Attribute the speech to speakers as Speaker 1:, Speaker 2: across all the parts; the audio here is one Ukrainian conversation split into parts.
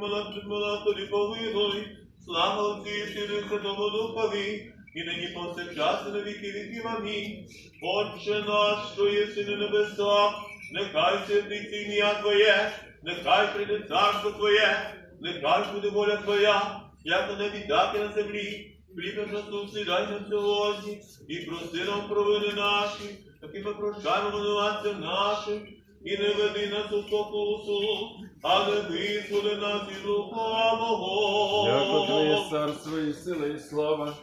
Speaker 1: помилуй, тобі помилуй. Слава Отцю і Сину Святому Духові, і нині повсякчас і на віки віків. Амінь. Отче наш, що єси на небесах, нехай святиться ім'я Твоє, нехай прийде царство Твоє, нехай буде воля Твоя, як на небі, так і на землі. Хліб наш насущний дай нам сьогодні, і прости нам провини наші, як і ми прощаємо винуватцям нашим, і не веди нас у спокусу, але визволи нас із лукавого.
Speaker 2: Яко Твоє царство і сила, і слава,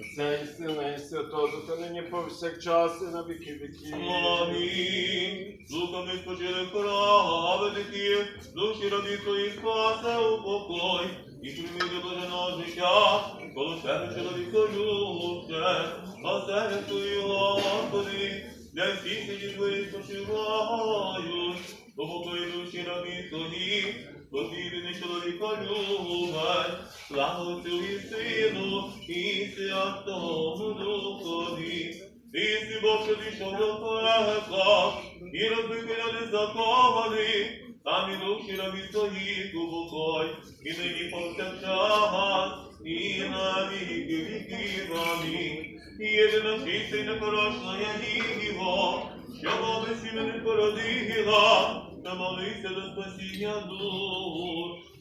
Speaker 2: Отця і Сина, і Святого, та нині повсякчас і на віки віків.
Speaker 1: Амінь. Духами спочили праведників, душі рабів твоїх спасе у покой, і прийми до блаженого життя, коло себе чоловіка люще, а себе твої, Господи, для всіх які твої спочивають, душі рабів твої, Побідний чоловіка любить, слава Отцю і Сину, і Святому Духові. Ти си Боже війшов до пекла, і розбити люди заковані, там і душі рабі твої упокой, і нині повсякчас, і на віки віків. Амінь. Єдина чиста і непорочна я Діво, що молись іменем породила, та молися до спасіння душі.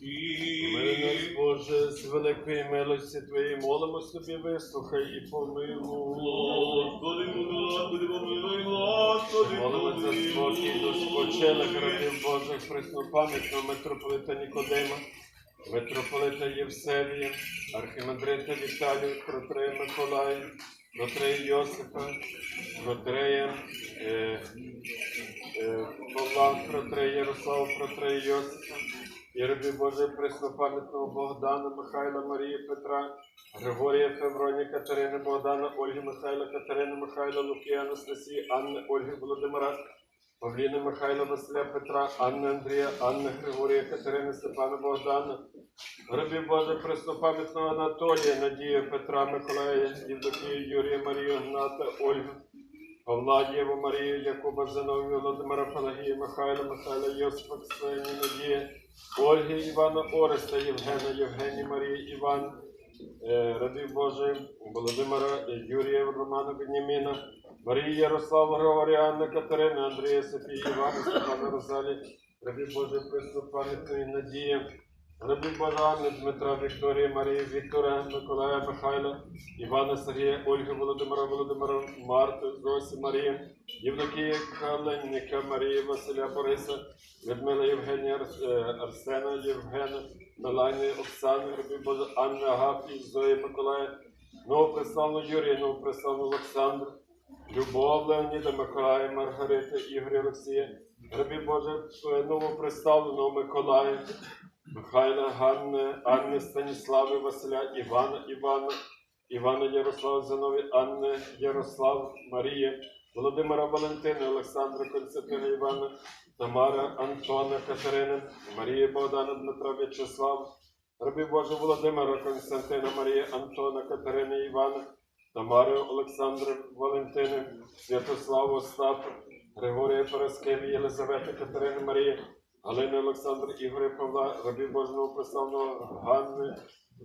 Speaker 2: Боже, з великої милості Твоєї молимось тобі, вислухай і помилуй.
Speaker 1: Господи, Господи, помилуй, Господи,
Speaker 2: Молимо за спокій до спочилих рабів Божих преснопам'ятного митрополита Нікодима, митрополита Євсевія, архімандрита Віталія, протрея Миколая, протрея Йосипа, протрея е, е, Павла, протрея Ярослава, протрея Йосипа, і рабів Божих преснопам'ятного Богдана, Михайла, Марії, Петра, Григорія, Февронія, Катерини, Богдана, Ольги, Михайла, Катерини, Михайла, Луки, Анастасії, Анни, Ольги, Володимира, Павліни, Михайла, Василя, Петра, Анни, Андрія, Анни, Григорія, Катерини, Степана, Богдана, Рабі Боже, преснопам'ятного Анатолія, Надія, Петра, Миколая, Євдокію, Юрія, Марію, Гната, Ольгу, Павла, Марію, Якуба, Зиновію, Володимира, Пелагія, Михайла, Михайла, Йосипа, Ксенію, Надія, Ольги, Івана, Ореста, Євгена, Євгенії, Марії, Іван, е, Рабів Божий, Володимира, Юрія, Романа, Беняміна, Марії, Ярослава, Григорія, Анна, Катерина, Андрія, Софії, Івана, Степана, Розалі, Рабів Божий, Приступ, пам'ятної Надія, Рабів Божани, Дмитра, Вікторія, Марії, Віктора, Миколая, Михайла, Івана, Сергія, Ольги, Володимира, Володимира, Марту, Зосі, Марії, Євдокія, Каленника, Марії, Василя, Бориса, Людмила, Євгенія, е, Арсена, Євгена, Меланії, Оксани, Божа, Анна, Агафії, Зої, Миколая, Новопреславну Юрія, Новопреславну Олександр, Любов, Леоніда, Миколая, Маргарита, Ігоря, Олексія, Рабі Боже, новоприставленого Миколая, Михайла, Ганни, Анни, Станіслави, Василя, Івана, Івана, Івана, Ярослава, Зинові, Анни, Ярослав, Марія, Володимира, Валентина, Олександра, Константина, Івана, Тамара, Антона, Катерина, Марія, Богдана, Дмитра, В'ячеслав, Рабі Боже, Володимира, Константина, Марія, Антона, Катерина, Івана, Тамари, Олександра, Валентини, Святослава, Остапа, Григорія Параскеві, Єлизавета, Катерина, Марія, Галини, Олександр, Ігоря, Павла, Рабі Божого Преславного, Ганни,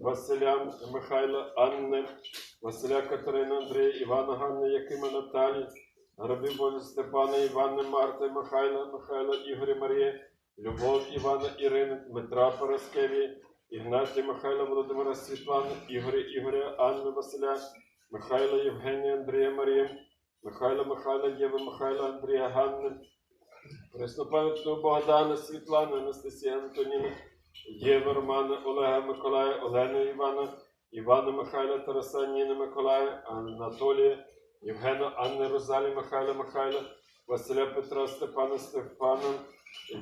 Speaker 2: Василя, Михайла, Анни, Василя, Катерина, Андрія, Івана, Ганни, Якима, Наталі, Рабі Божі Степана, Івана, Марти, Михайла, Михайла, Ігоря, Марія, Любов, Івана, Ірини, Дмитра Параскеві, Ігнатія, Михайла, Володимира, Світлана, Ігоря, Ігоря, Анни, Василя, Михайла, Євгенія, Андрія, Марія, Михайла, Михайла, Єва, Михайла, Андрія, Ганни, Преснопам'ятного Богдана, Світлана, Анастасія, Антоніна, Єва, Романа, Олега, Миколая, Олена, Івана, Івана, Михайла, Тараса, Ніна, Миколая, Анатолія, Євгена, Анни, Розалі, Михайла, Михайла, Василя, Петра, Степана, Стефана,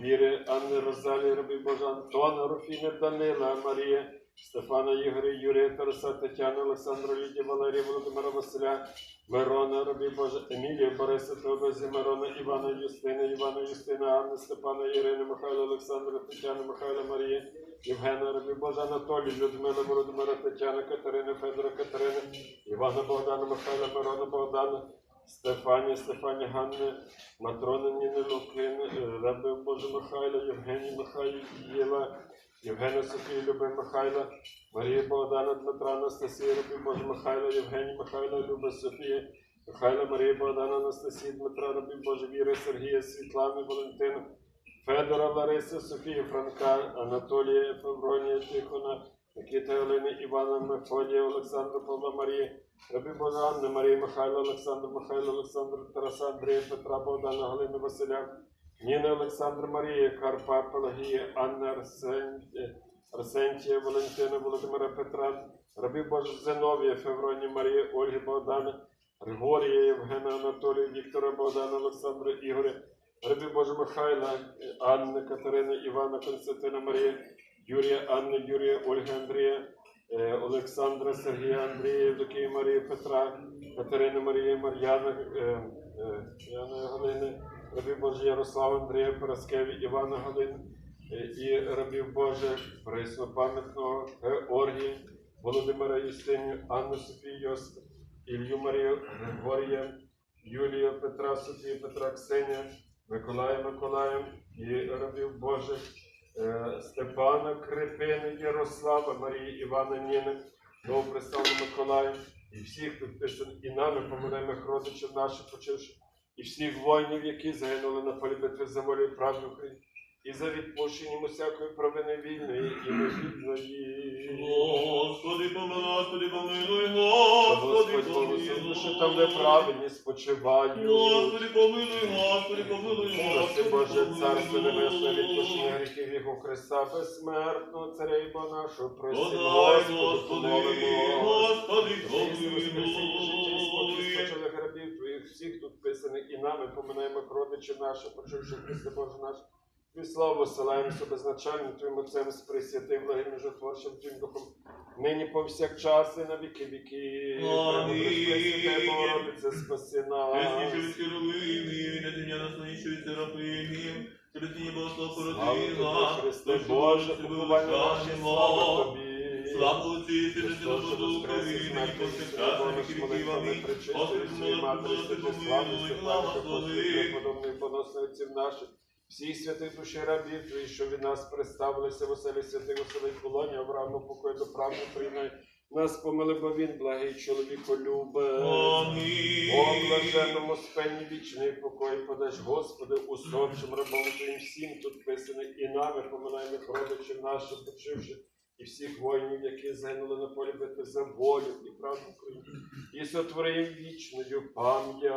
Speaker 2: Віри, Анни, Розалі, Рабі Божа, Антона, Руфіни, Данила, Марія, Стефана, Ігоря, Юрія, Тараса, Тетяна, Олександра, Лідія, Валерія, Володимира, Василя, Мирона, Рабі Боже, Емілія, Бориса, Теодозі, Мирона, Івана, Юстина, Івана, Юстина, Анни, Степана, Ірини, Михайла, Олександра, Тетяна, Михайла, Марія, Євгена, Рабі Боже, Анатолій, Людмила, Володимира, Тетяна, Катерина, Федора, Катерина, Івана, Богдана, Михайла, Мирона, Богдана, Стефанія, Стефанія, Ганни, Матрона, Ніни, Лукини, Раби Боже, Михайла, Євгеній, Михайло, Єва, Євгена Софію, Люби Михайла, Марія Богдана, Дмитра, Анастасія, Люби Боже Михайла, Євгеній Михайла, Люба Софія, Михайла, Марія Богдана, Анастасія, Дмитра, Люби Боже Віри, Сергія, Світлани, Валентина, Федора, Лариси, Софія, Франка, Анатолія, Февронія, Тихона, Микита, Олени, Івана, Мефодія, Олександра, Павла, Марія, Раби Божа, Анна, Марія, Михайла, Олександр, Михайло, Олександр, Тараса, Андрія, Петра, Богдана, Галина, Василя, Ніна, Олександр, Марія, Карпа, Пелагія, Анна, Арсен... Арсентія, Валентина, Володимира, Петра, Раби Божа, Зиновія, Февронія, Марія, Ольги, Богдана, Григорія, Євгена, Анатолія, Віктора, Богдана, Олександра, Ігоря, Раби Божа, Михайла, Анни, Катерини, Івана, Константина, Марія, Юрія, Анни, Юрія, Ольги, Андрія, е, Олександра, Сергія, Андрія, Євдокії, Марії, Петра, Катерини, Мар'яна, е, е, Галини, Рабів Боже, Ярослава, Андрія, Параскеві, Івана, Галини, е, і рабів Боже, преснопам'ятного Георгія, Володимира Юстинію, Анну Софію Йосип, Ілью Марію, Григорія, Юлію, Петра, Софію, Петра, Ксенія, Миколая, Миколая, і рабів Божих, е, Степана, Крипини, Ярослава, Марії, Івана, Ніни, Новопреславу Миколая, і всіх тут пишемо, і нами поминаємо родичів наших почивши, і всіх воїнів, які загинули на полі битви за волю і правду України, і за відпущенням усякої провини вільної і невільної.
Speaker 1: Господи, помилуй, Господи, помилуй, Господи,
Speaker 2: Господь
Speaker 1: помилуй.
Speaker 2: що там неправедні спочивають.
Speaker 1: Господи, помилуй, Господи, помилуй, Господи,
Speaker 2: Боже. Царство Небесне, відпущення гріхів Його Христа, безсмертного Царя і Бога нашого, просимо, Господи,
Speaker 1: Господи,
Speaker 2: помолимо.
Speaker 1: Господи,
Speaker 2: воскресіння, життя і спокій,
Speaker 1: помилуй.
Speaker 2: Всіх тут писаних, і нами поминаємо родичів наших, почувши Христе Боже наш. Твій славу посилаємося безначальним Твоїм Отцем з Пресвятим, благим жотворчим Твоїм Духом, нині повсякчас і на віки віки. Пресвяте Богородице, спаси нас.
Speaker 1: Ясніше від херовимів, на земля насланішої серафимів, через тіні Богослов породила,
Speaker 2: Христе Боже, побування наше, слава тобі.
Speaker 1: Слава Отцю і Сину, і
Speaker 2: Христос,
Speaker 1: Святому
Speaker 2: що
Speaker 1: Духові,
Speaker 2: воскрес із
Speaker 1: нині
Speaker 2: мертвих,
Speaker 1: повсякчас, на віки віків. Амінь. Господи,
Speaker 2: слави,
Speaker 1: помилуй, благослови.
Speaker 2: апостолів, преподобних, наших, всіх святих душі рабів Твоїх, що від нас представилися в оселі святих оселі полоні, Аврааму покою до правди приймай. Нас помили, бо він благий чоловіко.
Speaker 1: Амінь.
Speaker 2: О блаженному спенні вічний покой подаш, Господи, усопшим рабом Твоїм всім тут писаний, і нами поминаємо родичів наших, почивши, і всіх воїнів, які загинули на полі битви за волю і правду України, і сотворив вічною пам'ять.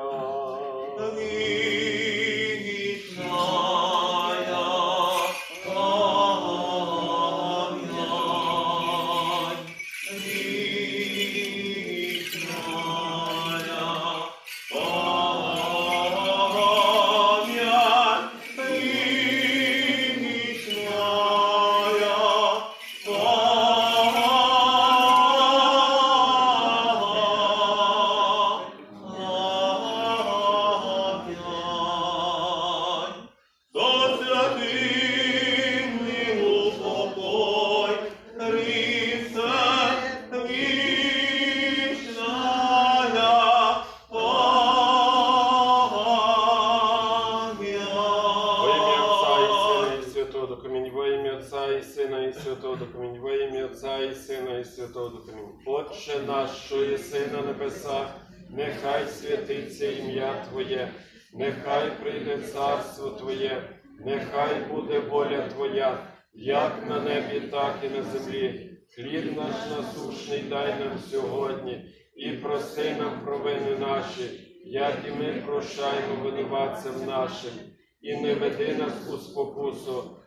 Speaker 2: Во ім'я Отця і Сина і Святого Докумені, во ім'я Отця і Сина і Святого Докумені. Отче наш, що єси на небесах, нехай святиться ім'я Твоє, нехай прийде царство Твоє, нехай буде воля Твоя, як на небі, так і на землі. Хліб наш насушний дай нам сьогодні, і прости нам провини наші, як і ми прощаємо винуватцям нашим, і не веди нас у спокусу,